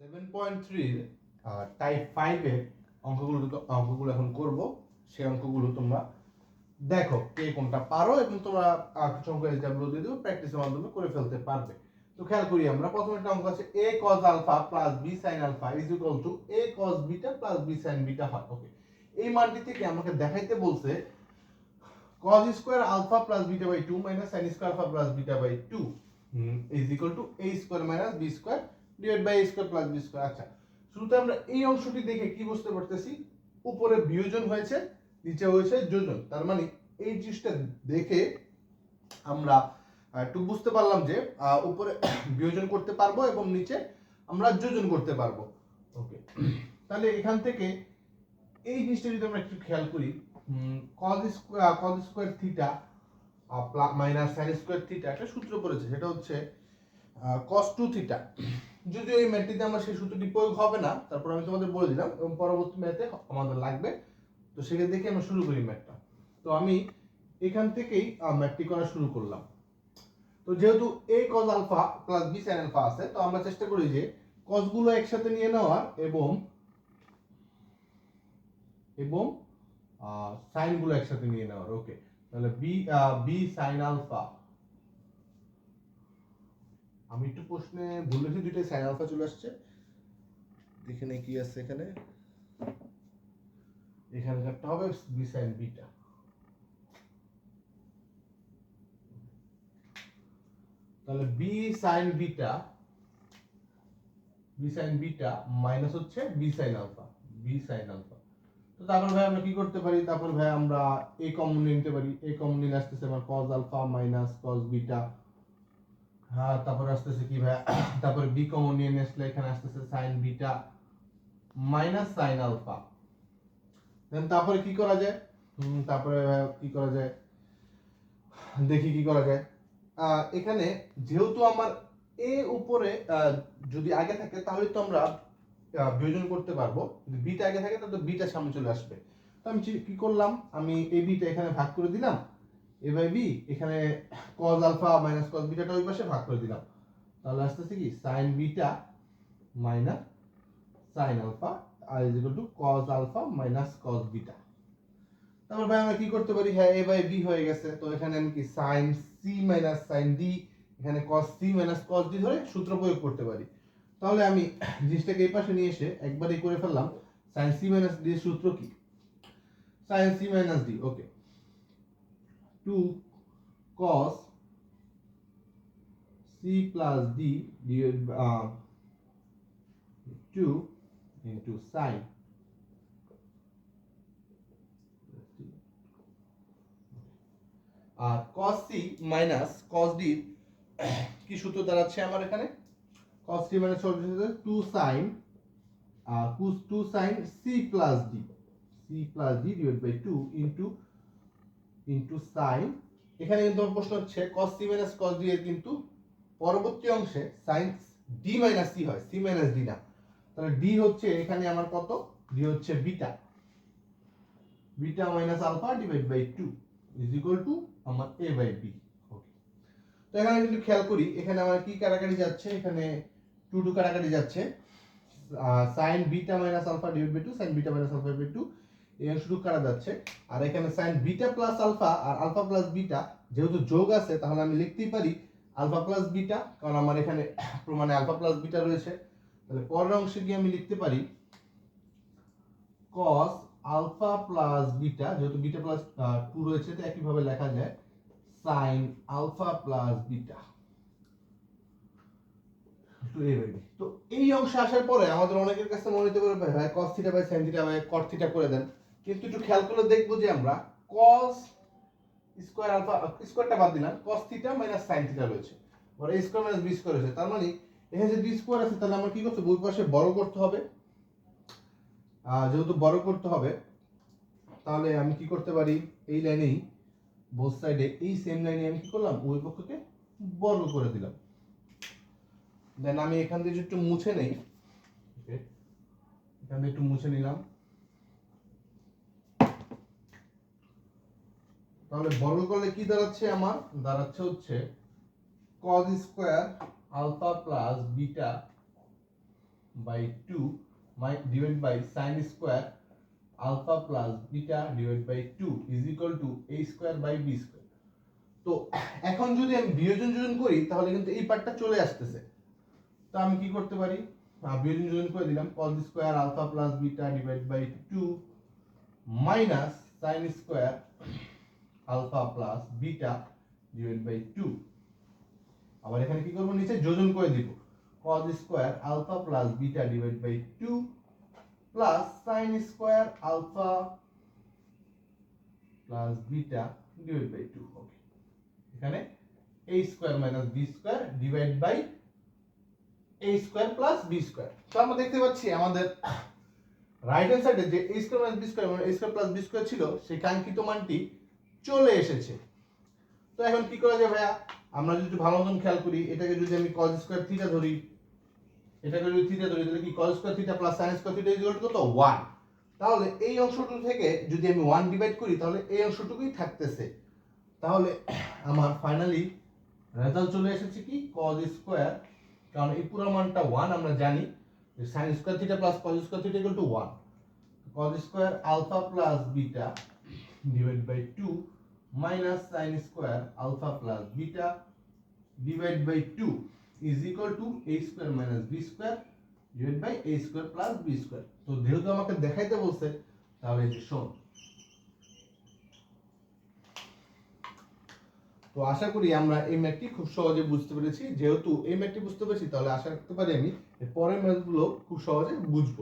Seven point থ্রির type ফাইভের অঙ্কগুলো অঙ্কগুলো এখন করব। সেই অঙ্কগুলো তোমরা দেখো কে কোনটা পারো এবং তোমরা কিছু অঙ্ক এক্সাম্পল দিয়ে দেবো প্র্যাকটিসের মাধ্যমে করে ফেলতে পারবে। তো খেয়াল করি আমরা, প্রথমে একটা অঙ্ক আছে a cos alpha plus b sin alpha is equal to a cos beta plus b sin beta হয়। ওকে এই মানটি থেকে আমাকে দেখাইতে বলছে cos square alpha plus beta by 2 minus sin square alpha plus beta by 2 is equal to a square minus b square divide by square plus b square আচ্ছা। শুরুতে আমরা এই অংশটি দেখে কি বুঝতে পারতেছি? উপরে বিয়োজন হয়েছে, নিচে হয়েছে যোজন। তার মানে এই জিনিসটা দেখে আমরা একটু বুঝতে পারলাম যে উপরে বিয়োজন করতে পারব এবং নিচে আমরা যোজন করতে পারব। ওকে। তাহলে এখান থেকে এই জিনিসটা যদি আমরা একটু খেয়াল করি cos square cos square theta minus sine square theta একটা সূত্র পড়েছে সেটা হচ্ছে কস টু থিটা যদিও এই ম্যাথটিতে আমার সেই সূত্রটি প্রয়োগ হবে না, তারপর আমি তোমাদের বলে দিলাম, এবং পরবর্তী ম্যাথে আমাদের লাগবে। তো সেখানে দেখে আমরা শুরু করি ম্যাথটা তো আমি এখান থেকেই ম্যাথটি করা শুরু করলাম। তো যেহেতু A cos alpha plus B sin alpha আছে, তো আমরা চেষ্টা করি যে কজগুলো একসাথে নিয়ে নেওয়ার এবং এবং সাইনগুলো একসাথে নিয়ে নেওয়ার। ওকে তাহলে বি b sin আলফা আমি একটু প্রশ্নে ভুল লিখে দুইটাই সাইন আলফা চলে আসছে। দেখে নেই কি আছে এখানে। এখানে একটা হবে বি সাইন বিটা তাহলে B sine beta B sine beta minus হচ্ছে B sine alpha B sine alpha তো তারপর ভাই আমরা কি করতে পারি? তারপর ভাই আমরা এ কমন নিতে পারি। এ কমন নিয়ে আসতেছে আমার cos alpha minus cos beta হ্যাঁ তারপর আসতেছে কি ভাই তারপরে বি কমন নিয়ে আসলে এখানে আসতেছে sine beta minus sine alpha then তারপরে কি করা যায়? তারপরে কি করা যায়? দেখি কি করা যায়। এখানে যেহেতু আমার এ উপরে যদি আগে থাকে তাহলে তো আমরা বিয়োজন করতে পারব। যদি বিটা আগে থাকে তাহলে বিটা সামনে চলে আসবে। তো আমি কি করলাম? আমি এ বিটা এখানে ভাগ করে দিলাম। এ বাই বি এখানে কজ আলফা মাইনাস কজ বিটাটা ওই পাশে ভাগ করে দিলাম। তাহলে আসতেছে কি? Sine beta minus sine alpha R is to cos alpha minus cos beta তারপর ভাই আমরা কি করতে পারি? হ্যাঁ এ বাই বি হয়ে গেছে। তো এখানে আমি কি sine C minus sine D এখানে cos C minus cos D ধরে সূত্র প্রয়োগ করতে পারি। তাহলে আমি জিনিসটাকে এই পাশে নিয়ে এসে একবারই করে ফেললাম। সাইন সি মাইনাস ডি সূত্র কি? Sine C minus D okay two cos C plus D two into sine আর cos c minus cos d, কি সূত্র দাঁড়াচ্ছে আমার এখানে? cos c minus two sine two sine c plus d, c plus d divide by two into into sine এখানে কিন্তু আমার প্রশ্ন হচ্ছে cos c minus cos d এর কিন্তু পরবর্তী অংশে সাইন d মাইনাস c হয়, c মাইনাস d না। তাহলে d হচ্ছে এখানে আমার কত? d হচ্ছে beta beta minus alpha divide by two is equal to আমার এ বাই বি ওকে তো এখানে যদি খেয়াল করি, এখানে আমার কি কাটাকাটি যাচ্ছে? এখানে টু টু কাটাকাটি যাচ্ছে। Sine beta minus alpha divide by two sine beta minus alpha by two এই অংশটুকু কাটা যাচ্ছে? আর এখানে সাইন বিটা প্লাস আলফা আর আলফা প্লাস বিটা যেহেতু যোগ আছে, তাহলে আমি লিখতেই পারি আলফা প্লাস বিটা কারণ আমার এখানে প্রমাণে আলফা প্লাস বিটা রয়েছে। তাহলে পরের অংশে গিয়ে আমি লিখতে পারি cos আলফা প্লাস বিটা যেহেতু বিটা প্লাস টু রয়েছে, তো একইভাবে লেখা যায় সাইন আলফা প্লাস বিটা তো এই অংশে আসার পরে আমাদের অনেকের কাছে মনে হতে পারে cos theta by sin theta by cot theta করে দেন। কিন্তু একটু খেয়াল করে দেখব যে আমরা cos স্কয়ার আলফা স্কয়ারটা বাদ দিলাম, cos theta minus sin theta রয়েছে। আর a square minus b square রয়েছে। তার মানে এখানে যে বি স্কয়ার আছে, তাহলে আমার কি করতে বই পাশে বড় করতে হবে। যেহেতু বড় করতে হবে, তাহলে আমি কি করতে পারি? এই লাইনেই বোথ সাইডে এই সেম লাইনে আমি কি করলাম? উভয় পক্ষকে বর্গ করে দিলাম। দেন আমি এখান থেকে একটু মুছে নেই এখান থেকে একটু মুছে নিলাম। তাহলে বর্গ করলে কি দাঁড়াচ্ছে আমার? দাঁড়াচ্ছে হচ্ছে cos square alpha plus beta by two my divide by sine square alpha plus beta divide by two is equal to a square by b square তো এখন যদি আমি বিয়োজন যোজন করি, তাহলে কিন্তু এই পার্টটা চলে আসতেছে। তো আমি কি করতে পারি? বিয়োজন যোজন করে দিলাম cos square alpha plus beta divide by two minus sine square alpha plus beta divide by two. আবার এখানে কি করব? নিচে যোজন করে দিব। cos square alpha plus beta divide by two plus sine square alpha plus beta divide by two. Okay. এখানে a square minus b square divide by a square plus b square তো আমরা দেখতে পাচ্ছি আমাদের রাইট হ্যান্ড সাইডে যে a square minus b square a square plus b square ছিল, সেই কাঙ্ক্ষিত মানটি চলে এসেছে। তো এখন কি করা যায় ভাইয়া? আমরা যদি ভালো মতন খেয়াল করি, এটাকে যদি আমি cos স্কোয়ার থিটা ধরি, এটাকে যদি থিটা ধরি, তাহলে কি cos square theta plus sin square theta equal কত? 1 তাহলে এই অংশটুকু থেকে যদি আমি 1 ডিভাইড করি, তাহলে এই অংশটুকুই থাকতেছে। তাহলে আমার ফাইনালি রেজাল্ট চলে এসেছে কি? cos স্কোয়ার কারণ এই পুরো মানটা 1 আমরা জানি sin square theta plus cos square theta equal to 1 cos square alpha plus beta divide by 2 minus sin square alpha plus beta divide by 2 is equal to a square minus b square divide by a square plus b square তো যেহেতু আমাকে দেখাইতে বলছে, তাহলে যে শোন। তো আশা করি আমরা এই ম্যাথটি খুব সহজে বুঝতে পেরেছি। যেহেতু এই ম্যাথটি বুঝতে পেরেছি, তাহলে আশা করতে পারি আমি পরের ম্যাথগুলো খুব সহজে বুঝব।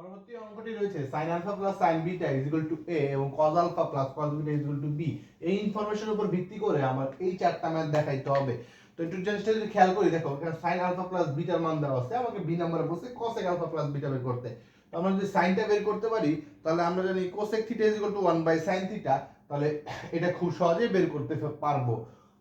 পরবর্তী অঙ্কটি রয়েছে, sin alpha plus sin beta is equal to a এবং cos alpha plus cos beta is equal to b এই ইনফরমেশনের উপর ভিত্তি করে আমার এই চারটা ম্যাথ দেখাইতে হবে। তো একটু জিনিসটা যদি খেয়াল করি, দেখো, এখানে sin আলফা প্লাস বিটার মান দেওয়া আছে, আমাকে b নাম্বারে বলছে cosec আলফা প্লাস বিটা বের করতে। তো আমরা যদি সাইনটা বের করতে পারি, তাহলে আমরা জানি cosec theta is equal to 1 by sin theta তাহলে এটা খুব সহজেই বের করতে পারব।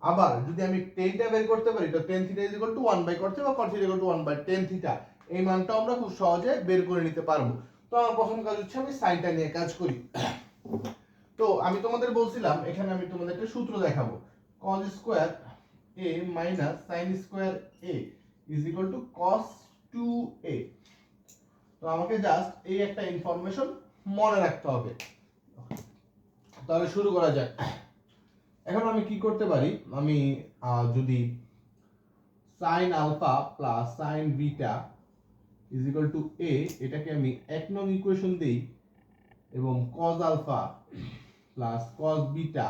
আবার যদি আমি টেনটা বের করতে পারি, তো tan theta is equal to one by theta বা cot theta equal to one by tan theta এই মানটা আমরা খুব সহজে বের করে নিতে পারব। তো আমার প্রথম কাজ হচ্ছে আমি সাইনটা নিয়ে কাজ করি। তো আমি তোমাদের বলছিলাম, এখানে আমি তোমাদের একটা সূত্র দেখাবো। cos square a minus sin square a is equal to cos 2a তো আমাকে জাস্ট এই একটা ইনফরমেশন মনে রাখতে হবে। তাহলে শুরু করা যাক। এখন আমি কি করতে পারি? আমি যদি sine alpha plus sine beta is equal to a এটাকে আমি এক নং ইকুয়েশন দেই, এবং cos alpha plus cos beta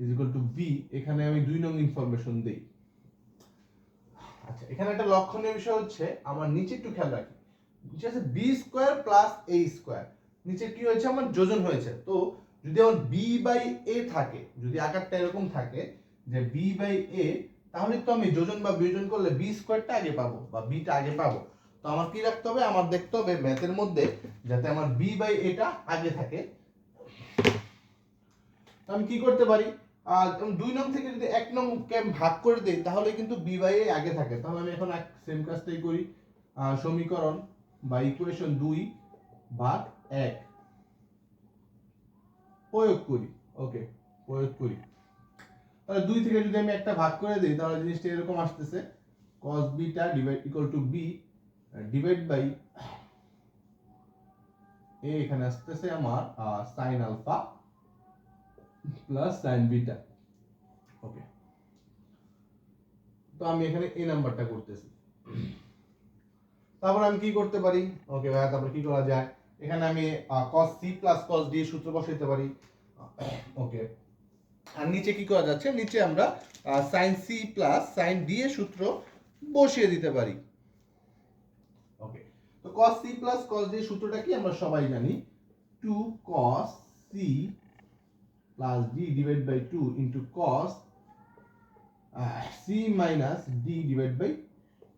is equal to b এখানে আমি দুই নং ইনফরমেশন দেই। আচ্ছা এখানে একটা লক্ষণীয় বিষয় হচ্ছে, আমার নিচে একটু খেয়াল রাখি। নিচে আছে b square plus a square নিচে কি হয়েছে? আমার যোজন হয়েছে। তো, যদি আমার বি বাই এ থাকে, যদি আকারটা এরকম থাকে, যে বি বাই এ তাহলে তো আমি যোজন বা বিয়োজন করলে বি স্কোয়ারটা আগে পাবো, বা বিটা আগে পাবো। তো আমার কি রাখতে হবে? আমার দেখতে হবে ম্যাথের মধ্যে যাতে আমার বি বাই এটা আগে থাকে। আমি কি করতে পারি? দুই নং থেকে যদি এক নং ভাগ করে দিই, তাহলে কিন্তু বি বাই এ আগে থাকে। তাহলে আমি এখন সেম কাজটাই করি। সমীকরণ বা ইকুয়েশন দুই ভাগ এক। প্রয়োগ করি। ওকে প্রয়োগ করি। তাহলে দুই থেকে যদি আমি একটা ভাগ করে দিই, তাহলে জিনিসটা এরকম আসতেছে। cos beta divide equal to b divide by a এখানে আসতেছে আমার sine alpha plus sine beta okay তো আমি এখানে এই নাম্বারটা করতেছি। তারপর আমি কি করতে পারি? ওকে ভাইয়া, তারপর কি করা যায়? এখানে আমি cos c plus cos d সূত্র বসাইতে পারি। ওকে আর নিচে কি করা যাচ্ছে? নিচে আমরা sin c plus sin d এর সূত্র বসিয়ে দিতে পারি। তো cos c plus cos d সূত্রটা কি আমরা সবাই জানি? 2 cos c d divide by 2 into cos c minus d divide by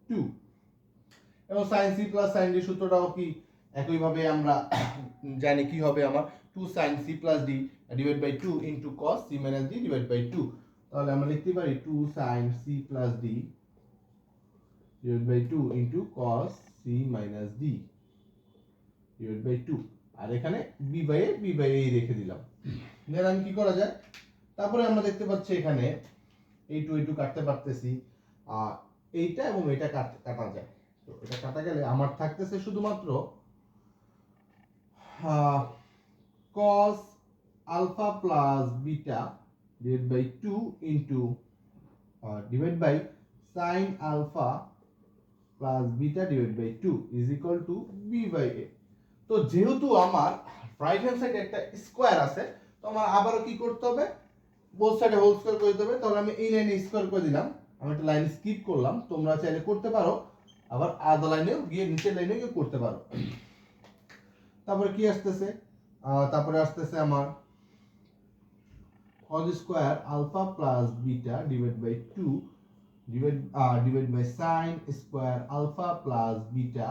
2 এবং sin c plus sin d সূত্রটাও কি? একইভাবে আমরা জানি কি হবে আমার? 2 sin c plus d divide by 2 into cos c minus d divide by 2 তাহলে আমরা লিখতে পারি 2 sin c plus d divide by 2 into cos minus d divide by 2 আর এখানে b by a b by a রেখে দিলাম। দেন কি করা যায়? তারপরে আমরা দেখতে পাচ্ছি এখানে এই টু এই টু কাটতে পারতেছি। আর এইটা এবং এটা কাটা যায়। তো এটা কাটা গেলে আমার থাকতেছে শুধুমাত্র cos alpha plus beta divided by 2 into uh, divided by sin plus beta divide by two is equal to b by a তো যেহেতু আমার রাইট হ্যান্ড সাইডে একটা স্কোয়ার আছে, তো আমার আবারও কি করতে হবে? বোথ সাইডে হোল স্কোয়ার করে দিতে হবে। তাহলে আমি এই লাইনে স্কোয়ার করে দিলাম। আমি একটা লাইন স্কিপ করলাম। তোমরা চাইলে করতে পারো। আবার আদা লাইনেও গিয়ে নিচের লাইনে গিয়ে করতে পারো। তারপরে কি আসতেছে? তারপরে আসতেছে আমার cos square alpha plus beta divide by two divided, uh, divided by sine square alpha plus beta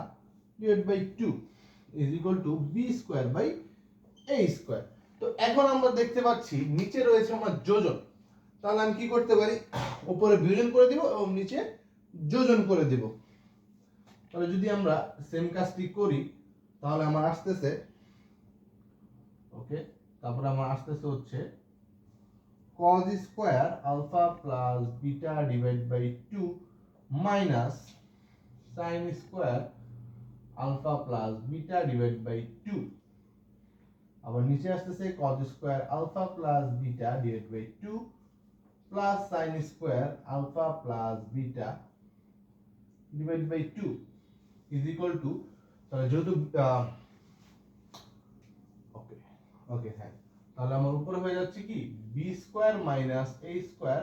divided by 2 is equal to b square by a square. তো এখন আমরা দেখতে পাচ্ছি নিচে রয়েছে আমার যোজন। তাহলে আমি কি করতে পারি? উপরে বিয়োজন করে দিব এবং নিচে যোজন করে দিব। তাহলে যদি আমরা সেম কাজটি করি তাহলে আমার আসতেছে ওকে তারপরে আমার আসতেছে হচ্ছে cos square alpha plus beta divide by two minus sine square alpha plus beta divide by two আবার নিচে আসতেছে cos square alpha plus beta divide by two plus sine square alpha plus beta divide by two is equal to তাহলে যেহেতু ওকে ওকে হ্যাঁ তাহলে আমার উপরে হয়ে যাচ্ছে কি? B square minus a square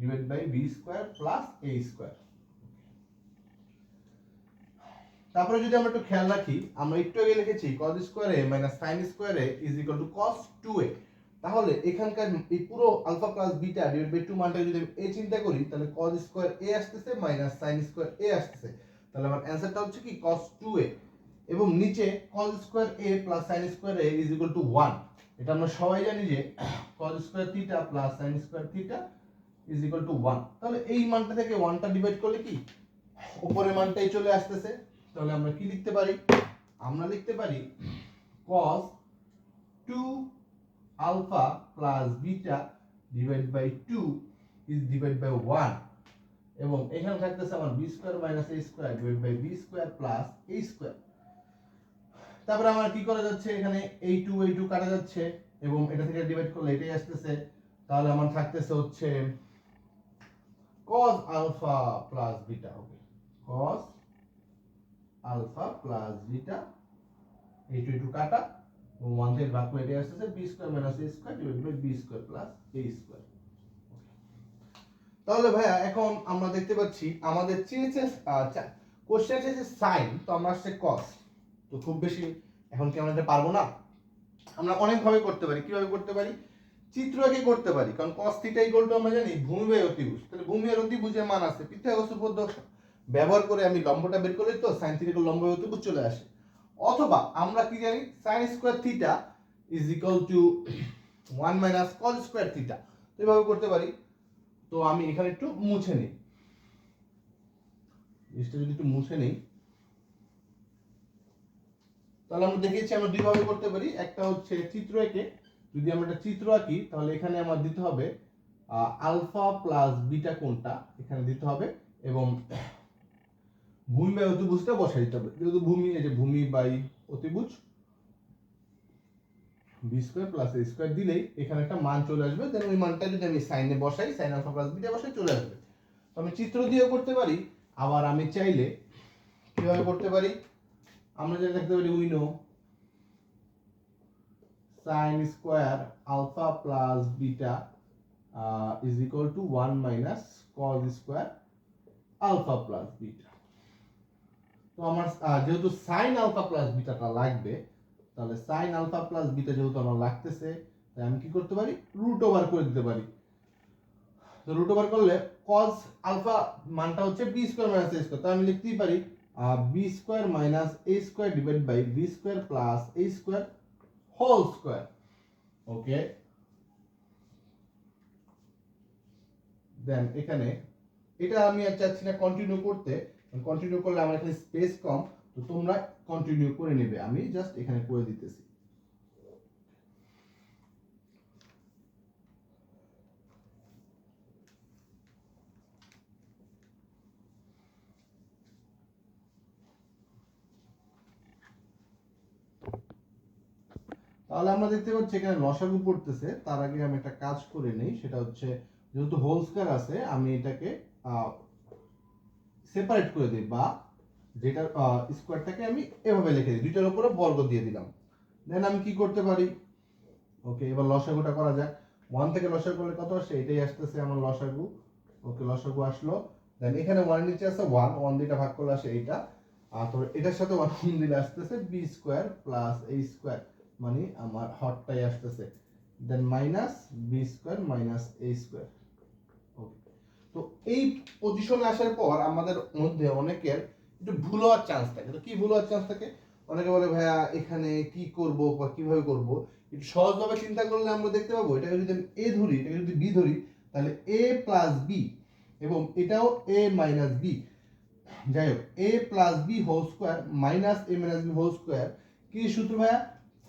divide by b square plus a square তারপরে যদি আমরা একটু খেয়াল রাখি, আমরা একটু আগে লিখেছি cos square a minus sine square a is equal to cos 2a তাহলে এখানকার এই পুরো alpha plus beta divide by 2 মানটাকে যদি আমি a চিন্তা করি, তাহলে cos স্কোয়ার a আসতেছে মাইনাস সাইন স্কোয়ার a আসতেছে। তাহলে আমার অ্যানসারটা হচ্ছে কি cos 2a এবং নিচে cos square a plus sine square a is equal to 1 এটা আমরা সবাই জানি যে cos square theta plus sine square theta is equal to 1 তাহলে এই মানটা থেকে 1টা ডিভাইড করলে কি? উপরের মানটাই চলে আসতেছে। তাহলে আমরা কি লিখতে পারি? আমরা লিখতে পারি cos 2 alpha plus beta divide by 2 is divide by 1 এবং এখানে থাকতেছে আমার b square minus a square divide by b square plus a square তারপরে আমার কি করা যাচ্ছে? এখানে এই টু এই টু কাটা যাচ্ছে এবং এটা থেকে ডিভাইড করলে এটাই আসতেছে। তাহলে আমার থাকতেছে হচ্ছে cos alpha plus beta okay cos alpha plus beta এই টু টু কাটা ওয়ান থেকে ভাগ করে এটাই আসতেছে b square minus a square divide by b square plus a square তাহলে ভাইয়া, এখন আমরা দেখতে পাচ্ছি আমাদের চেয়েছে কোশ্চেন চেয়েছে সাইন তো আমরা আসছে কস তো খুব বেশি এখন কি আমরা পারব না? আমরা অনেকভাবে করতে পারি। কীভাবে করতে পারি? চিত্র এঁকে করতে পারি। কারণ cos টু আমরা জানি ভূমি অতিভুজ। তাহলে ভূমি আর অতিভুজের মান আছে। পিথাগোরাস উপপাদ্য ব্যবহার করে আমি লম্বটা বের করলে তো সাইন থিটা লম্ব বাই অতিভুজ চলে আসে। অথবা আমরা কি জানি? Sine square theta is equal to one minus cos square theta তো এভাবে করতে পারি। তো আমি এখানে একটু মুছে নিই। জিনিসটা যদি একটু মুছে নিই তাহলে আমরা দেখেছি আমরা দুইভাবে করতে পারি। একটা হচ্ছে চিত্র এঁকে। যদি আমরা একটা চিত্র আঁকি, তাহলে এখানে আমার দিতে হবে আলফা প্লাস বিটা কোনটা? এখানে দিতে হবে এবং ভূমি বাই অতিভুজটা বসাই দিতে হবে। যেহেতু ভূমি, এই যে ভূমি বাই অতিভুজ b square plus a square দিলেই এখানে একটা মান চলে আসবে। দেন ওই মানটা যদি আমি সাইনে বসাই সাইন আলফা প্লাস বিটা বসাই, চলে আসবে। তো আমি চিত্র দিয়েও করতে পারি, আবার আমি চাইলে কীভাবে করতে পারি? আমরা যেটা দেখতে পারি উইনো sine square alpha plus beta is equal to one minus cos square alpha plus beta তো আমার যেহেতু সাইন আলফা প্লাস বিটাটা লাগবে, তাহলে সাইন আলফা প্লাস বিটা যেহেতু আমার লাগতেছে, তাই আমি কি করতে পারি? রুট ওভার করে দিতে পারি। তো রুট ওভার করলে কজ আলফা মানটা হচ্ছে বি স্কোয়ার মাইনাস স্কোয়ার তো আমি লিখতেই পারি b square minus a square divide by b square plus a square whole square okay then এখানে, এটা আমি আর চাচ্ছি না কন্টিনিউ করতে কন্টিনিউ করলে আমার এখানে স্পেস কম, তো তোমরা কন্টিনিউ করে নেবে। আমি জাস্ট এখানে করে দিতেছি। তাহলে আমরা দেখতে পাচ্ছি এখানে লসাগু পড়তেছে। তার আগে আমি একটা কাজ করে নেই, সেটা হচ্ছে যেহেতু হোল স্কয়ার আছে, আমি এটাকে সেপারেট করে দিই বা যেটা স্কোয়ারটাকে আমি এভাবে লিখে দিই। দুইটার উপরে বর্গ দিয়ে দিলাম। দেন আমি কি করতে পারি? ওকে এবার লসাগুটা করা যাক। ওয়ান থেকে লসাগু করলে কত আসে? এটাই আসতেছে আমার লসাগু। ওকে লসাগু আসলো। দেন এখানে ওয়ান নিচে আছে ওয়ান ওয়ান দুইটা ভাগ করলে আসে এইটা। আর তো এটার সাথে ওয়ান দিলে আসতেছে b square plus a square মানে আমার হটটাই আসতেছে। Then minus b square minus a square তো এই পজিশনে আসার পর আমাদের মধ্যে অনেকের একটু ভুল হওয়ার চান্স থাকে। তো কি ভুল হওয়ার চান্স থাকে? অনেকে বলে, ভাইয়া, এখানে কি করব বা কীভাবে করব? একটু সহজভাবে চিন্তা করলে আমরা দেখতে পাবো, এটাকে যদি আমি এ ধরি, এটাকে যদি বি ধরি, তাহলে এ প্লাস বি এবং এটাও এ মাইনাস বি যাই হোক a plus b whole square minus a minus b whole square কি সূত্র ভাইয়া?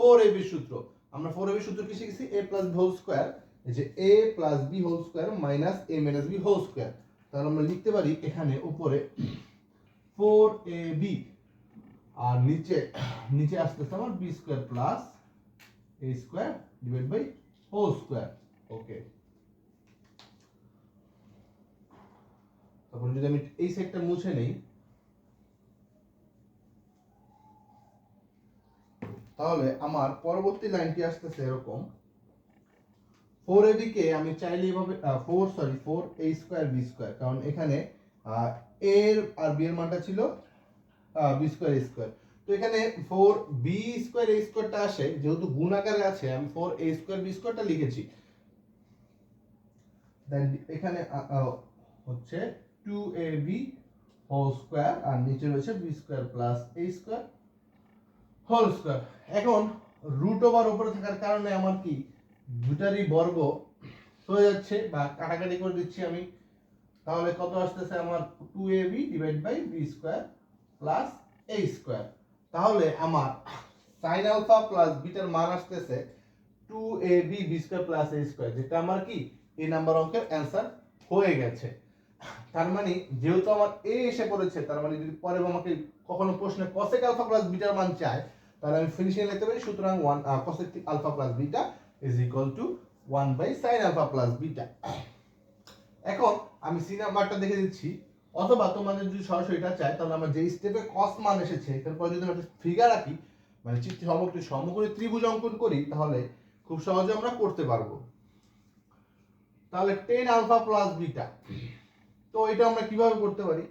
ফোর এ বি সূত্র। আমরা ফোর এ বি সূত্র কি শিখেছি? A plus b whole square এই যে a plus b whole square minus a minus b whole square তাহলে আমরা লিখতে পারি এখানে উপরে ফোর এ বি। আর নিচে নিচে আসতেছে আমার b square plus a square divide by whole square okay তারপরে যদি আমি এই সাইডটা মুছে নেই তাহলে আমার পরবর্তী লাইনটি আসতেছে এরকম। ফোর এ কে আমি চাইলে এভাবে four sorry four a square b square কারণ এখানে এর আর বি এর মানটা ছিল বি স্কোয়ার এ স্কোয়ার তো এখানে ফোর বি স্কোয়ার এ স্কোয়ারটা আসে, যেহেতু গুণ আকারে আছে, আমি ফোর এ স্কোয়ার বি স্কোয়ারটা লিখেছি। দেন এখানে হচ্ছে two a b whole square আর নিচে রয়েছে b square plus a square whole square এখন রুট ওভার উপরে থাকার কারণে আমার কি দুটারই বর্গ হয়ে যাচ্ছে বা কাটাকাটি করে দিচ্ছি আমি। তাহলে কত আসতেছে আমার two a b divide by b square plus a square তাহলে আমার সাইন আলফা প্লাস বিটার মান আসতেছে two a b b square plus a square যেটা আমার কি এই নাম্বার অঙ্কের অ্যান্সার হয়ে গেছে। তার মানে যেহেতু আমার এ এসে পড়েছে, তার মানে যদি পরে আমাকে কখনো প্রশ্নে কসেক আলফা প্লাস বিটার মান চায় তাহলে আমি ফিনিশিং লিখতে পারি, সুতরাং one cosec alpha plus beta is equal to one by sine alpha plus beta এখন আমি সি নাম্বারটা দেখে দিচ্ছি, অথবা তোমাদের যদি সরাসরি এটা চায়, তাহলে আমরা যে স্টেপে কস মান এসেছে তারপর যদি আমরা ফিগার আঁকি মানে চিত্র সমগ্র ত্রিভুজ অঙ্কন করি, তাহলে খুব সহজে আমরা করতে পারব। তাহলে টেন আলফা প্লাস বিটা তো এটা আমরা কীভাবে করতে পারি?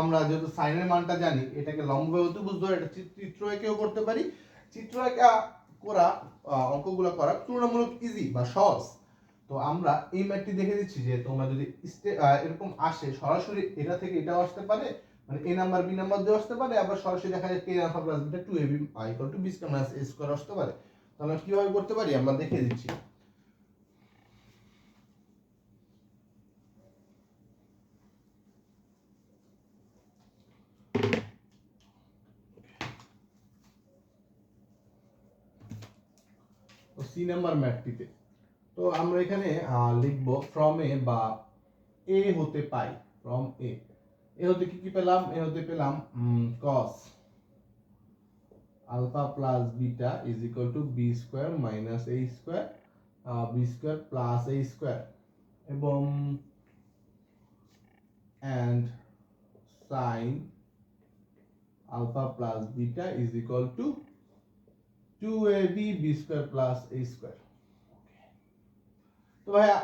আমরা যেহেতু সাইনের মানটা জানি, এটাকে লম্ব অতিভুজ ধরে এটা চিত্র- এঁকেও করতে পারি। চিত্র এঁকা করা অঙ্কগুলো করা তুলনামূলক ইজি বা সহজ। তো আমরা এই ম্যাথটি দেখে দিচ্ছি যে তোমরা যদি এরকম আসে, সরাসরি এটা থেকে এটাও আসতে পারে মানে এ নাম্বার, বি নাম্বার দিয়ে আসতে পারে, আবার সরাসরি দেখা যায় tan alpha plus beta two a b equal to b square minus a square আসতে পারে। তো আমরা কীভাবে করতে পারি? আমরা দেখে দিচ্ছি তো সি নাম্বার ম্যাথটিতে তো আমরা এখানে লিখব ফ্রম এ বা এ হতে পাই ফ্রম এ এ হতে কি কি পেলাম? এ হতে পেলাম cos alpha plus beta is equal to b square minus a square b square plus a square. এবং and sine alpha plus beta is equal to two a b b square plus a square তো ভাইয়া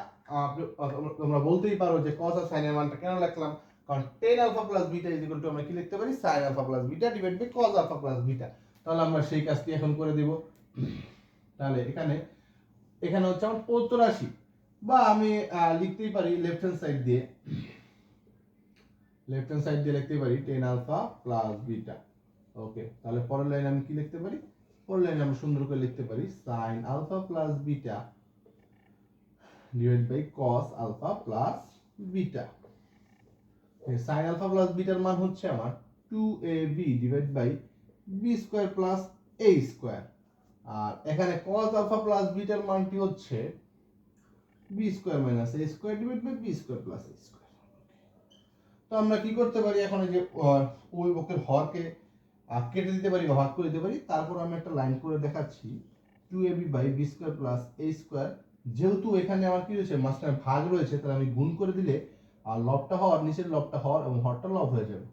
তোমরা- বলতেই পারো যে cos আর এর মানটা কেন লিখলাম? কারণ tan alpha plus beta is to আমরা কি লিখতে পারি? sin alpha plus beta divide by cos alpha plus beta তাহলে আমরা সেই কাজটি এখন করে দেব। তাহলে এখানে এখানে হচ্ছে আমার প্রদত্ত রাশি। বা আমি লিখতেই পারি লেফট হ্যান্ড সাইড দিয়ে। লেফট হ্যান্ড সাইড দিয়ে লিখতে পারি tan alpha plus beta okay তাহলে পরের লাইনে আমি কি লিখতে পারি? পরের লাইনে আমরা সুন্দর করে লিখতে পারি। Sine alpha plus beta divide by cos alpha plus beta sine alpha plus bitter মান হচ্ছে আমার two a b divide by b square plus a square আর এখানে কস আলফা প্লাস বিটার মানটি হচ্ছে b square minus a square divide by b square plus a square তো আমরা কি করতে পারি? এখন এই যে ওই বকের হরকে কেটে দিতে পারি বা ভাগ করে দিতে পারি, তারপর আমি একটা লাইন করে দেখাচ্ছি two a b by b square plus a square যেহেতু এখানে আমার কি রয়েছে, মাঝখানে ভাগ রয়েছে, তাহলে আমি গুণ করে দিলে, আর লবটা হওয়ার, নিচের লবটা হওয়ার এবং হরটা লব হয়ে যাবে।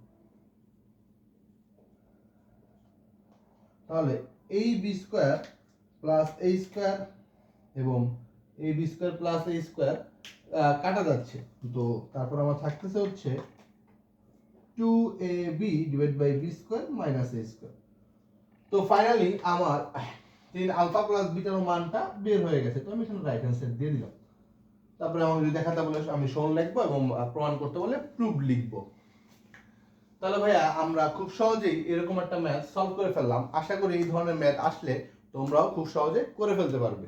তাহলে এই b square plus a square এবং এই b square plus a square কাটা যাচ্ছে। তো তারপর আমার থাকতেছে হচ্ছে two a b divide by b square minus a square তো ফাইনালি আমার তিন আলফা প্লাস বিটার মানটা বের হয়ে গেছে। তো আমি এখানে রাইট সাইড দিয়ে দিলাম। তারপরে আমাকে যদি দেখাতে বলে, আমি শোন লিখব এবং প্রমাণ করতে বলে প্রুফ লিখব। তাহলে ভাইয়া, আমরা খুব সহজেই এরকম একটা ম্যাথ সলভ করে ফেললাম। আশা করি এই ধরনের ম্যাথ আসলে তোমরাও খুব সহজে করে ফেলতে পারবে।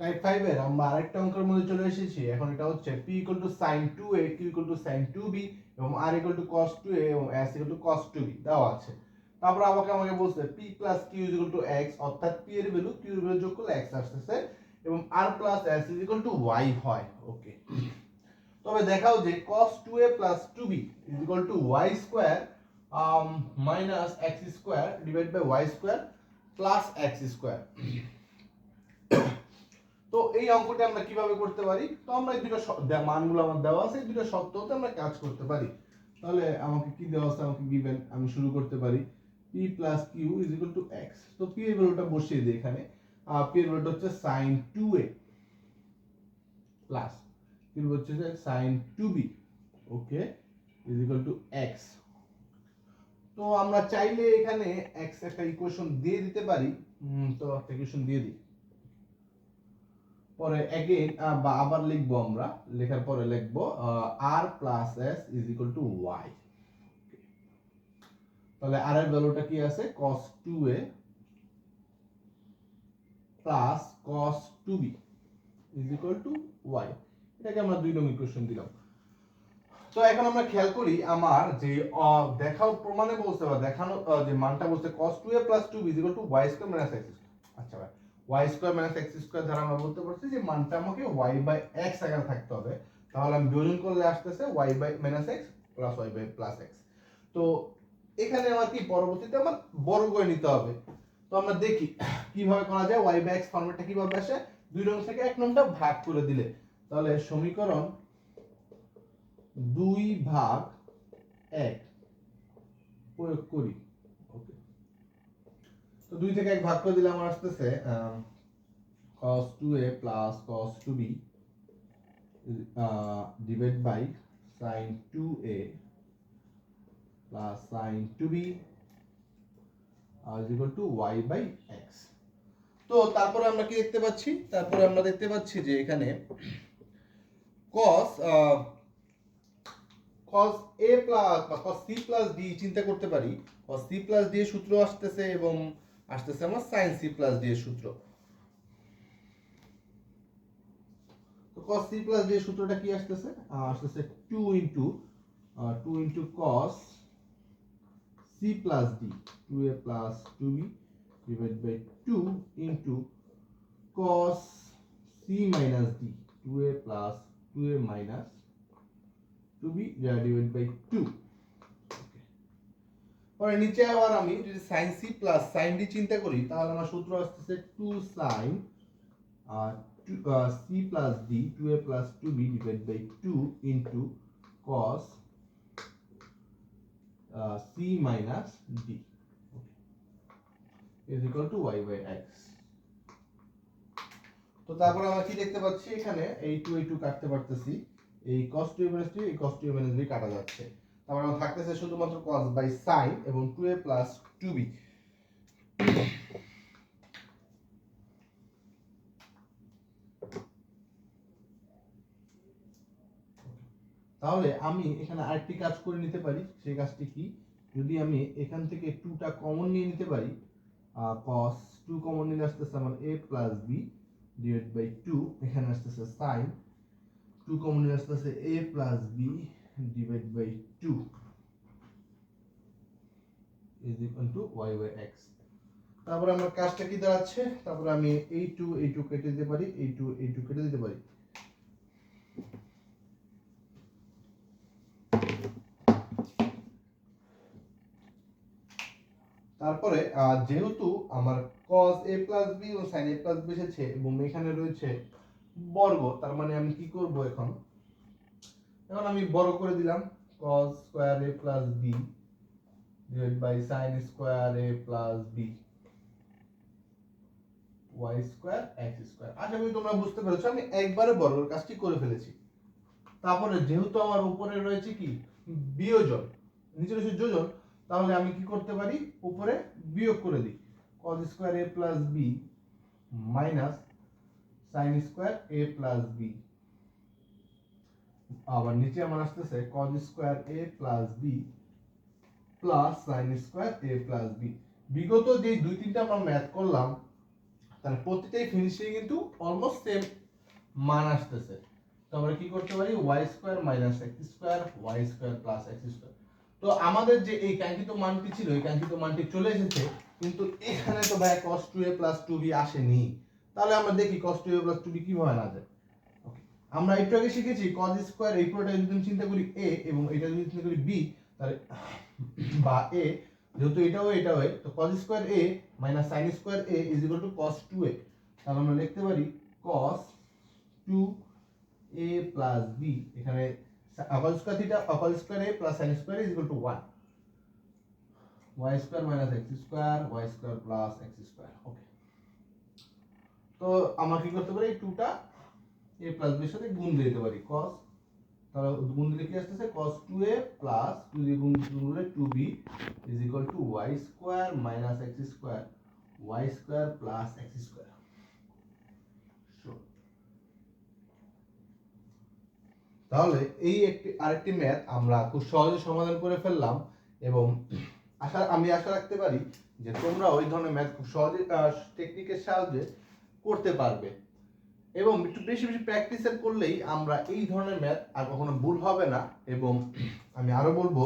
টাইপ ফাইভ এর আমরা আরেকটা অঙ্কের মধ্যে চলে এসেছি। এখন এটা হচ্ছে p equal to sine two a q equal to sine two b এবং r equal to cos two a এবং s equal to cos two b দেওয়া আছে। তারপর আমাকে আমাকে বলছে p plus q equal to x অর্থাৎ p এর ভ্যালু q এর ভ্যালু যোগ করলে x আসতেছে এবং r plus s equal to y হয়। ওকে তবে দেখাও যে cos 2a plus 2b is equal to y square um, minus x square divided by y square plus x square তো এই অঙ্কটা আমরা কীভাবে করতে পারি? তো আমরা এই দুটো মানগুলো আমার দেওয়া আছে এই দুটো সত্ত্বেও আমরা কাজ করতে পারি। তাহলে আমাকে কি দেওয়া আছে? আমাকে গিভেন আমি শুরু করতে পারি। p plus q is equal to x তো p এর ভ্যালুটা বসিয়ে দিই এখানে। আহ, p এর ভ্যালুটা হচ্ছে sin 2a প্লাস কিন্তু হচ্ছে যে sin 2b okay is equal to x তো আমরা চাইলে এখানে x একটা ইকুয়েশন দিয়ে দিতে পারি। তো একটা ইকুয়েশন দিয়ে দিই। পরে এগেইন বা আবার লিখব আমরা। লেখার পরে লিখব r plus s is equal to y তাহলে আর এর ভ্যালুটা কি আছে? cos 2a plus cos 2b is equal to y এটাকে আমরা দুই নং ইকুয়েশন দিলাম। তো এখন আমরা খেয়াল করি আমার যে দেখাও প্রমাণে বলছে বা দেখানো যে মানটা বলছে cos 2a 2b is equal to y square minus x আচ্ছা ভাই। Y square minus x square দ্বারা আমরা বলতে পারছি যে মানটা আমাকে ওয়াই বাই এক্স আকারে থাকতে হবে। তাহলে আমি বিয়োজন করলে আসতেছে y by minus x plus y by plus x তো এখানে আমার কি পরবর্তীতে আমার বড় করে নিতে হবে? তো আমরা দেখি কীভাবে করা যায় ওয়াই বাই এক্স ফর্মেটটা কীভাবে আসে? দুই নং থেকে এক নংটা ভাগ করে দিলে। তাহলে সমীকরণ দুই ভাগ এক প্রয়োগ করি। তো দুই থেকে এক ভাগ করে দিলে আমার আসতেছে cos 2a plus cos 2b divide by sin 2a plus sin 2b is equal to y by x. তো তারপরে আমরা কি দেখতে পাচ্ছি? তারপরে আমরা দেখতে পাচ্ছি যে এখানে cos ah, cos a plus বা cos c প্লাস d চিন্তা করতে পারি। cos c প্লাস d সূত্র আসতেছে এবং আসতেছে আমার sin c প্লাস d এর সূত্র তো cos c প্লাস d এর সূত্রটা কি আসতেছে আসতেছে 2 into 2 into cos c plus d 2a plus 2b divided by 2 into cos c minus d 2a plus 2a minus 2b divided by 2 পরে নিচে আবার আমি যদি sine c plus sine d চিন্তা করি, তাহলে আমার সূত্র আসতেছে two sine c plus d two a plus two b divide by two into cos c minus d is equal to y by x তো তারপরে আমরা কি দেখতে পাচ্ছি এখানে? এই টু এই টু কাটতে পারতেছি। এই কস টু এমএনএস টু এই কস টু এমএনএস ডি কাটা যাচ্ছে। তারপর আমার থাকতেছে শুধুমাত্র cos বাই sin এবং 2a প্লাস 2b তাহলে আমি এখানে আরেকটি কাজ করে নিতে পারি, সেই কাজটি কি? যদি আমি এখান থেকে টুটা কমন নিয়ে নিতে পারি cos 2 কমন নিলে আসতেছে আমার a plus b divide by 2 এখানে আসতেছে sin 2 কমন নিলে আসতেছে a plus b divide by 2 is equal to y by x. তারপরে আমার কাজটা কি দাঁড়াচ্ছে? তারপরে আমি এই টু এই টু কেটে দিতে পারি, এই টু এই টু কেটে দিতে পারি। তারপরে যেহেতু আমার cos a প্লাস বি ও sin a প্লাস বি এসেছে এবং এখানে রয়েছে বর্গ, তার মানে আমি কি করব এখন? এখন আমি বড় করে দিলাম cos square a plus b divide by sin square a plus b y square x square আশা করি তোমরা বুঝতে পেরেছ, আমি একবারে বর্গের কাজটি করে ফেলেছি। তারপরে যেহেতু আমার উপরে রয়েছে কি? বিয়োজন, নিচে রয়েছে যোজন, তাহলে আমি কি করতে পারি? উপরে বিয়োগ করে দিই। cos square a plus B minus sin square a plus B আবার নিচে আমার আসতেছে cos square a plus B plus sin square a plus B বিগত যে দুই তিনটা আমরা ম্যাথ করলাম, তার প্রতিটাই ফিনিশিং কিন্তু অলমোস্ট সেম মান আসতেছে। তো আমরা কি করতে পারি? y square minus x square y square plus x square তো আমাদের যে এই কাঙ্ক্ষিত মানটি ছিল, এই কাঙ্ক্ষিত মানটি চলে এসেছে, কিন্তু এখানে তো ভাই cos 2a প্লাস 2b আসেনি। তাহলে আমরা দেখি cos 2a plus two 2b কীভাবে না যায়। আমরা একটু আগে শিখেছি cos স্কয়ার এই পুরোটা যদি আমি চিন্তা করি a এবং এটা যদি চিন্তা করি b, তাহলে বা a, যেহেতু এটাও এটাও a, তো cos square a minus sin square a is equal to cos 2a তাহলে আমরা লিখতে পারি cos 2a প্লাস b এখানে cos square theta cos square a plus sin square is equal to 1 y square minus x square y square plus x square okay তো আমরা কি করতে পারি? টুটা a প্লাস এর সাথে গুণ দিয়ে দিতে পারি, cos, তাহলে গুণ দিলে কি আসতেছে cos 2a প্লাস 2 দিয়ে গুণ করলে 2b is equal to y square minus x square y square plus x square. তাহলে এই একটি, আরেকটি ম্যাথ আমরা খুব সহজে সমাধান করে ফেললাম এবং আশা, আমি আশা রাখতে পারি যে তোমরা ওই ধরনের ম্যাথ খুব সহজে টেকনিকের সাহায্যে করতে পারবে এবং একটু বেশি বেশি প্র্যাকটিসের করলেই আমরা এই ধরনের ম্যাথ আর কখনো ভুল হবে না। এবং আমি আরও বলব,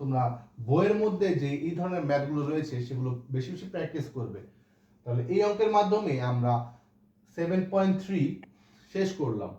তোমরা বইয়ের মধ্যে যে এই ধরনের ম্যাথগুলো রয়েছে, সেগুলো বেশি বেশি প্র্যাকটিস করবে। তাহলে এই অঙ্কের মাধ্যমে আমরা সেভেন পয়েন্ট থ্রি শেষ করলাম।